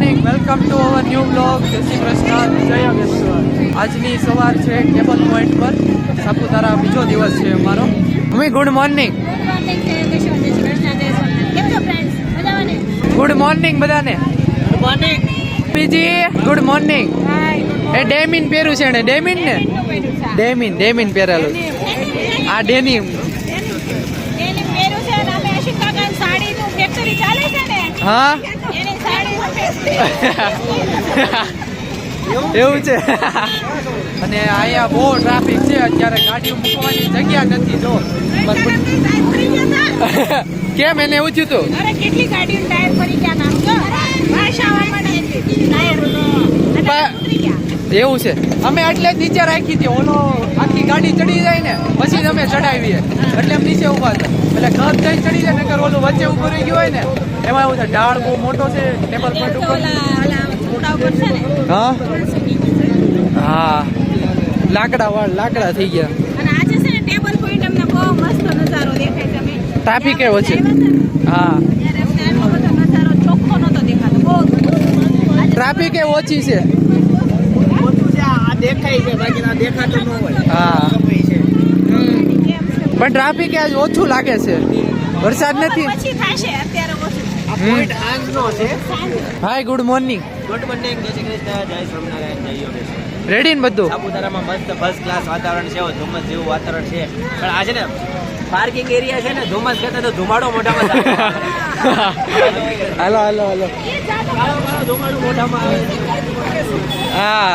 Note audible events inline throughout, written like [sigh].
Morning welcome to our new blog Jai Shri Krishna. જય યોગેશ્વર આજની સવાર છે ટેબલ પોઈન્ટ પર. સાપુતારા બીજો દિવસ છે અમારો. Mummy good morning. Good morning બધાને. બીજી ગુડ મોર્નિંગ. એ ડેમિન પહેર્યું છે ને ડેમિન ને? ડેમિન ડેમિન પહેરેલું. આ ડેનિમ. હા. એવું છે? અને અહીંયા બહુ ટ્રાફિક છે અત્યારે ગાડીઓ મૂકવાની જગ્યા નથી જો. કેમ એને એવું થયું હતું કેટલી ગાડીઓ ટાયર પડી ગયા એવું છે. અમે એટલે નીચે રાખી હતી ઓલો આખી ગાડી ચડી જાય ને પછી જ અમે ચડાવીએ. એટલે નીચે ઊભા હતા. એટલે ઘર જઈ ચડી જાય નકર ઓલું વચ્ચે ઉભું રહી ગયું હોય ને એમાં એવું છે ડાળ બહુ મોટો છે ટેબલ પોઈન્ટ ઉપર. છે હા? હા. લાકડા વાળ લાકડા થઈ ગયા. અને આજે છે ને ટેબલ પોઈન્ટ અમને બહુ મસ્ત નજારો દેખાય છે. આવ્યા હતા ને, હા. ટ્રાફિક એ ઓછી છે? દેખાય છે. પણ ટ્રાફિક આજ ઓછું લાગે છે. વરસાદ નથી. પછી થશે અત્યારે hi good morning good morning Jai Shri Krishna જય સ્વામિનારાયણ જય યોગેશ્વર રેડી ને બધું? સાપુતારામાં મસ્ત ફર્સ્ટ ક્લાસ વાતાવરણ છે ધુમ્મસ જેવું વાતાવરણ છે. પણ આજે ને પાર્કિંગ એરિયા છે ને ધુમ્મસ કરતા તો ધુમાડો મોઢામાં. [laughs] હાલો હાલો હાલો. ધુમાડો મોઢામાં આવે હા.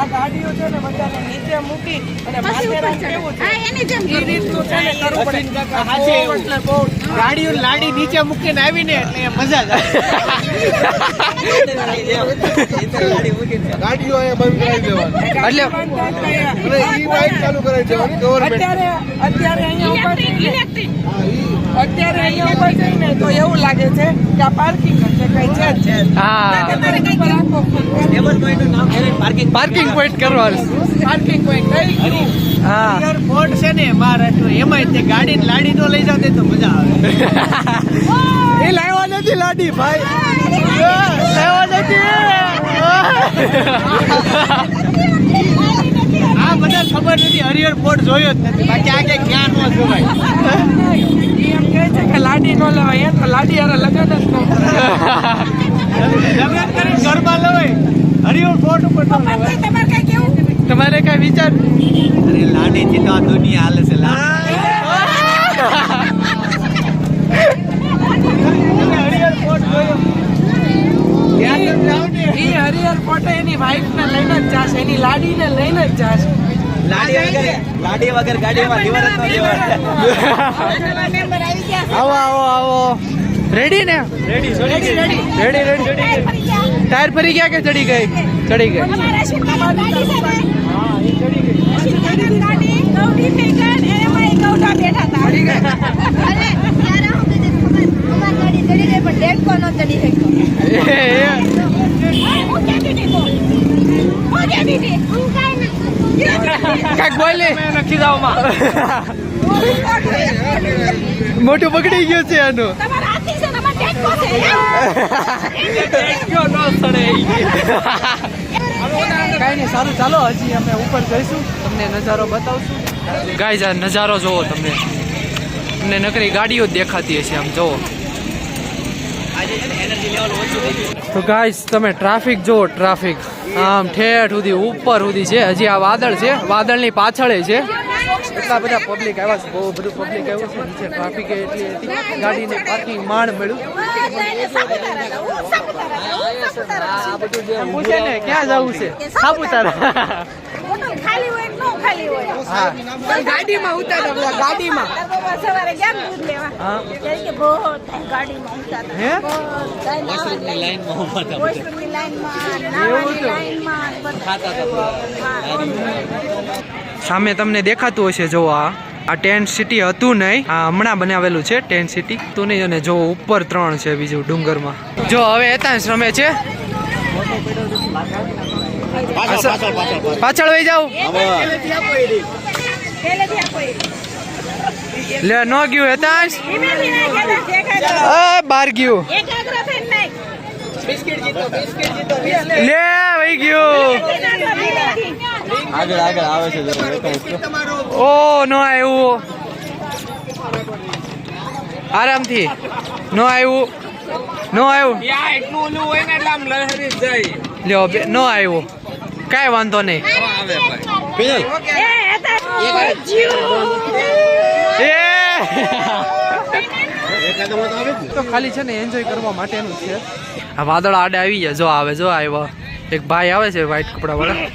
આ ગાડીઓ છે ને બધાને નીચે મૂકી અને પછી માથે ઉપર કેવું છે. હા, એની જેમ એ રીતનું છે ને કરવું પડે. સાચે એટલે બહુ ગાડીઓ લાડી નીચે મૂકીને આવીને એટલે મજા જ આવે. ગાડીઓ અહીંયા બંધ કરાવી દેવાની. એટલે અને ઈ બાઇક ચાલુ કરાવી દેવાની ગવર્મેન્ટ અત્યારે અત્યારે અહીંયા ઊભા છે ઇલેક્ટ્રિક. અત્યારે અહીંયા ઉપર છે તો એવું લાગે છે કે આ પાર્કિંગ પાર્કિંગ પોઈન્ટ કરવાનું પાર્કિંગ પોઈન્ટ ગયું હા. એરપોર્ટ છે ને મહારાષ્ટ્ર એમાંય તે ગાડી લાડી નો લઈ જાવ તો મજા આવે. [laughs] એ લાવવા નથી લાડી ભાઈ. લાવ્યા નથી. [laughs] ખબર નથી હરિહર બોર્ડ જોયો જ નથી. બાકી આ ક્યાંય જ્ઞાન ન જોવાય. એમ કહે છે કે લાડી નો લેવાય એમ તો લાડી હારે લગન જ ન. લગ્ન કરીને ઘરમાં લવાય. હરિહર બોર્ડ ઉપર ન લવાય. તમારે કઈ કેવું? તમારે કઈ વિચાર? અરે લાડી થી તો આ દુનિયા હાલે છે ઈ હરિહર પોતે એની વાઈફ ને લઈને જ જાશે એની લાડી ને લઈને જ જાશે. લાડી વગર લાડી વગર ગાડીમાં લીવર જ ન લેવાય મેમ્બર આવી ગયા છે. આવો આવો આવો. રેડી ને? Ready ready ready ready ready tyre ફરી ગયા. કે ચડી ગઈ? ચડી ગઈ. અમારા અશ્વિનભાઈની ગાડી છે ને? અશ્વિનભાઈની ગાડી, ગૌરી ફેંકણ, એમાંય ગૌઢા બેઠા હતા. અરે ત્યારે હું કીધું ખબર અમારી ગાડી ચડી ગઈ હતી બોલ. નક્કી જાવમાં મોટું પકડી ગયું છે એનું. તમારા હાથી છે ને અમારે ટેકો છે. [laughs] કયો ન સડે કાંઈ નહીં સારું ચાલો હજી અમે ઉપર જઈશું. તમને નજારો બતાવશું. ગાઈઝ આ નજારો જોવો તમે. તમને નકરી ગાડીઓ જ દેખાતી હશે આમ જોવો. ગયું તો ગાય તમે ટ્રાફિક જોવો ટ્રાફિક. આમ ઠેઠ સુધી ઉપર સુધી છે. હજી આ વાદળ છે. વાદળની પાછળ છે. એટલા બધા પબ્લિક આવ્યા છે. બહુ બધું પબ્લિક આવ્યું છે. નીચે ટ્રાફિક એટલી હતી. ગાડીને પાર્કિંગ માંડ મળ્યું. પૂછે ને ક્યાં જવું છે? સાપુતારા. ખાલી હોય. કે ન ખાલી હોય હા. પણ ગાડીમાં ઉતારતા બધા ગાડીમાં. સવારે ગયા દૂધ લેવા? કે બહુ ગાડીમાં ઉતારતા હે? બધાય નાવા લાઈનમાં ઊભા હતા વોશરૂમની લાઈનમાં નાવાની લાઈનમાં ખાતા સામે તમને દેખાતું હશે જો આ. આ ટેન્ટ સિટી હતું નહીં. આ હમણાં બનાવેલું છે ટેન્ટ સિટી તું નહીં અને જો ઉપર ત્રણ છે બીજું ડુંગરમાં. જો હવે એતાંશ રમે છે. પાછળ વહી જાવ. લે ન ગયું હેતાશ બાર ગયું. લે વહી ગયું. આગળ આગળ આવે છે. ઓ નો આવ્યું આરામથી નો આવ્યું નો આવ્યું એટલું ઓલું હોય ને એટલે આમ લહેરી જ જાય લ્યો નો આવ્યું કાંઈ વાંધો નહીં. તો ખાલી છે ને એન્જોય કરવા માટેનું છે. આ વાદળ આડે આવી ગયા. જો આવે જો આવ્યા. એક ભાઈ આવે છે વ્હાઈટ કપડા વાળા.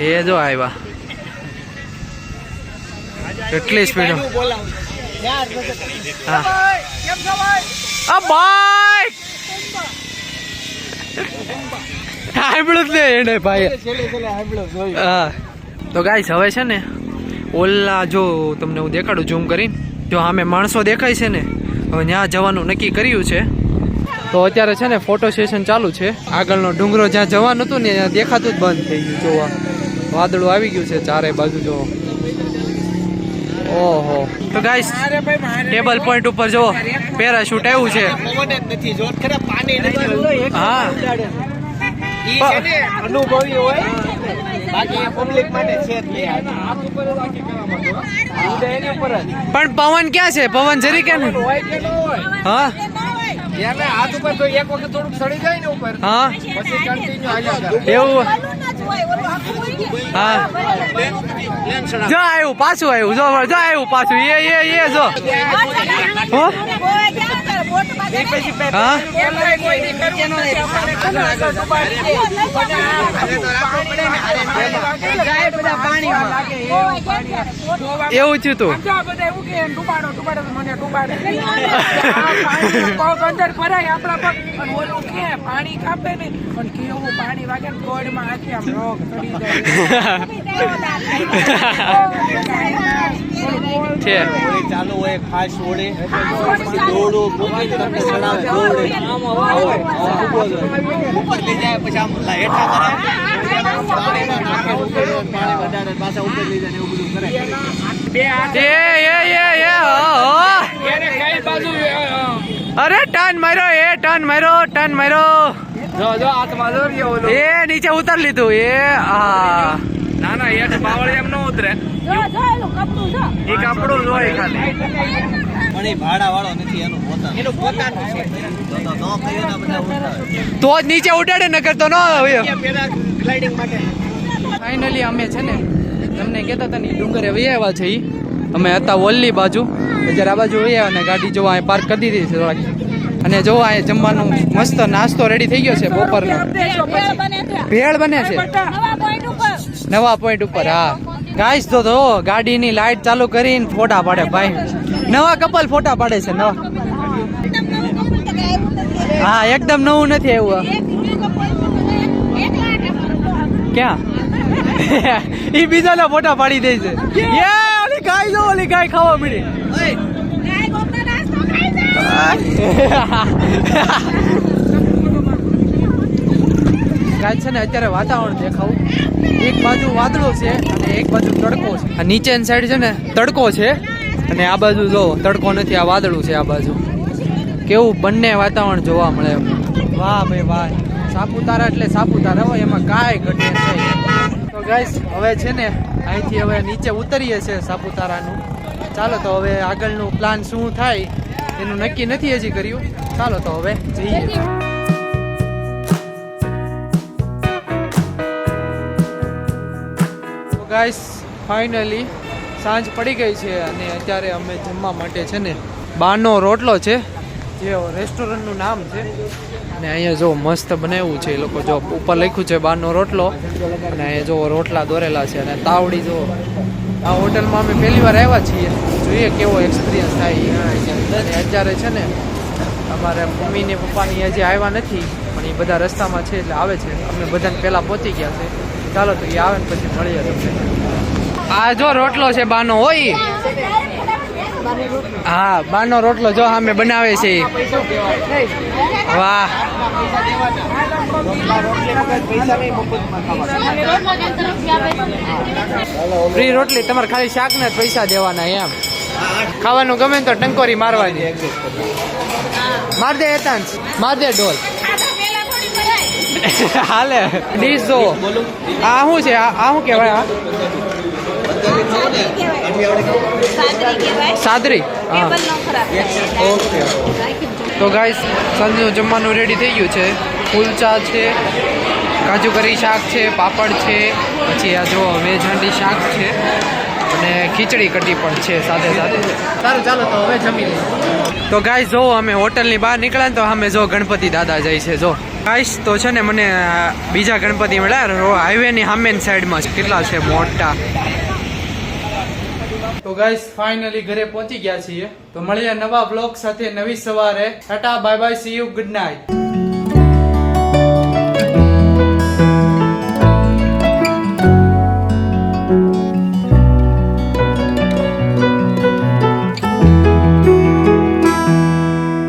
એ જો આવ્યા. કેટલી સ્પીડ હા. બાઈક સાંભળ્યું જ ને એને ભાઈ હા. તો ગાઈસ હવે છે ને ઓલા જો તમને હું દેખાડું ઝૂમ કરીને જો સામે માણસો દેખાય છે ને હવે ત્યાં જવાનું નક્કી કર્યું છે. તો અત્યારે છે ને ફોટો સેશન ચાલુ છે. આગળનો ડુંગરો જ્યાં જવાનું હતું ને ત્યાં દેખાતું જ બંધ થઈ ગયું જોવા. વાદળું આવી ગયું છે ચારે બાજુ જો. ઓહો. તો ગાઈસ ટેબલ પોઈન્ટ ઉપર જો પેરાશૂટ આવ્યું છે. હા અનુભવી હોય. બાકી પબ્લિક માટે છે જ નહીં એની ઉપર જ. પણ પવન ક્યાં છે? પવન જરી કે ને હોય કે ન હોય. હા? હાથ ઉપર તો એક વખત થોડુંક સડી જાય ને ઉપર. હા? પછી કન્ટિન્યુ હાલ્યા એવું. હા. જો આવ્યું પાછું આવ્યું જો જો આવ્યું પાછું. એ એ એ જો. હો? એવું થયું તું? પાણી કાપે ને પણ કેવું પાણી વાગે ગોળમાં આખી આમ રોગ છે ચાલુ હોય ખાસ હોળી. તમને ચડાવે. ઉપર લઈ જાય પછી આમ હેઠા કરે. પાછા ઉપર લઈ જાય એવું બધું કરે હો, હો. અરે ટર્ન માર્યો એ ટર્ન માર્યો ટર્ન માર્યો જો જો હાથમાં એ નીચે ઉતાર લીધું. એ આ. ના ના હેઠ બાવળ એમ ન ઉતરે. જો, જો, એનું કપડું જો. એ કાપડું જ હોય ખાલી. પણ એ ભાડા વાળો નથી એનું પોતાનું. એનું પોતાનું છે. તો તો નો કહ્યું ને બધા ઉતાવે તો જ નીચે ઉડાડે નકર કરતો ન હોય ગ્લાઇડિંગ માટે. ફાઇનલી અમે છે ને તમને કહેતા હતા ને ડુંગરે વહી આવ્યા છે એ અમે હતા વલ્લી બાજુ. જ્યારે આ બાજુ વહી આવ્યા ને ગાડી જોવા અહીં પાર્ક કરી દીધી છે થોડાક. અને જો અહીં જમવાનું મસ્ત નાસ્તો રેડી થઈ ગયો છે બપોરનો. ભેળ બને છે. નવા. પોઈન્ટ ઉપર હા ગાઈસ તો તો ગાડીની લાઈટ ચાલુ કરીને ફોટા પાડે ભાઈ નવા કપલ ફોટા પાડે છે નવા. હા એકદમ નવું નથી એવું. ક્યાં [laughs] એ બીજાના ફોટા પાડી દે છે યે ઓલી ગાય જો ઓલી ગાય ખાવા મળી. ગાય છે ને અત્યારે વાતાવરણ દેખાવું એક બાજુ વાદળો છે અને એક બાજુ તડકો છે. આ નીચેની સાઈડ છે ને, તડકો છે. અને આ બાજુ જો, તડકો નથી, આ વાદળું છે આ બાજુ. કેવું બંને વાતાવરણ જોવા મળે વાહ ભાઈ, વાહ. સાપુતારા એટલે સાપુતારા હોય, એમાં કાંઈ ઘટે નહીં. તો ગાઈસ હવે છે ને, અહીંથી હવે નીચે ઉતરીએ છે સાપુતારાનું. ચાલો તો હવે આગળનું પ્લાન શું થાય, એનું નક્કી નથી હજી કર્યું. ચાલો તો હવે જઈએ. ગાઈસ ફાઇનલી સાંજ પડી ગઈ છે અને અત્યારે અમે જમવા માટે છે ને બારનો રોટલો છે, જે રેસ્ટોરન્ટનું નામ છે. અને અહીંયા જો મસ્ત બનાવ્યું છે એ લોકો જો ઉપર લખ્યું છે બારનો રોટલો. અને અહીંયા જો રોટલા દોરેલા છે અને તાવડી જો આ હોટલમાં અમે પહેલી વાર આવ્યા છીએ. જોઈએ કેવો એક્સપિરિયન્સ થાય અત્યારે છે ને અમારે મમ્મી ને પપ્પાની હજી આવ્યા નથી, પણ એ બધા રસ્તામાં છે એટલે આવે છે. અમે બધાને પહેલાં પહોંચી ગયા છે. ચાલો તો એ આવે ને પછી મળીએ તમને. આ જો રોટલો છે બાનો, હોય? હા, બાનો રોટલો જો અમે બનાવે છે. વાહ. ફ્રી રોટલી, તમારે ખાલી શાક ને પૈસા દેવાના એમ. ખાવાનું ગમે તો ટંકોરી મારવાની. માર દે એતાંશ માર દે ડોલ [laughs] હાલે. ડીશ જો આ શું છે? આ શું કહેવાય આ? સાદરી. ઓકે. તો ગાઈસ સાંજનું જમવાનું રેડી થઈ ગયું છે. કુલચા છે કાજુ કરી શાક છે પાપડ છે પછી આ જો વેજ હાંડી શાક છે અને ખીચડી કઢી પણ છે સાથે સાથે. સારું ચાલો તો હવે જમી લઈએ. તો ગાઈસ જો અમે હોટલની બહાર નીકળ્યા ને તો અમે જો ગણપતિ દાદા જાય છે જો. ગાઈસ તો છે ને મને બીજા ગણપતિ મળ્યા હાઈવેની સામેની સાઈડમાં છે. કેટલા છે? મોટા. તો ગાઈસ ફાઇનલી ઘરે પહોંચી ગયા છીએ. તો મળીએ નવા બ્લોગ સાથે નવી સવારે. Tata bye bye see you good night